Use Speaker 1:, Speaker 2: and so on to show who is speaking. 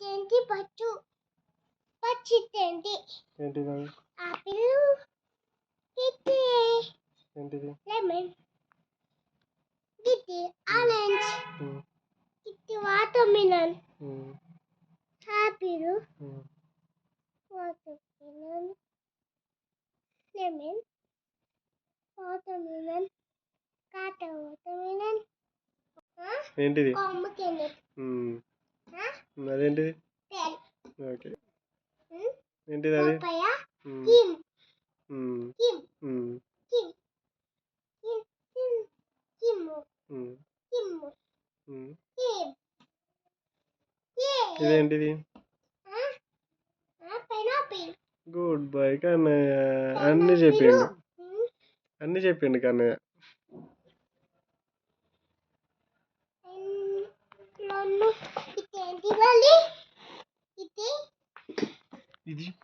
Speaker 1: ఇదేంటి పచ్చు పచ్చిదేంటి
Speaker 2: ఏంటిది? అది?
Speaker 1: ఆపిల్ ఇది
Speaker 2: ఏంటిది?
Speaker 1: లెమన్ ఇది ఆరెంజ్ ఇది watermelon
Speaker 2: um,
Speaker 1: apple
Speaker 2: um.
Speaker 1: Watermelon lemon watermelon Kata watermelon
Speaker 2: ఏంటిది?
Speaker 1: కొమ్మకింది
Speaker 2: ఉమ్, అదేంటిది ఓకే. ఏంటిది అది? ఇదేంటిది? గుడ్ బాయ్ కన్నయ్య. అన్ని చెప్పిండు. అన్ని చెప్పిండు కన్నయ్య. Didi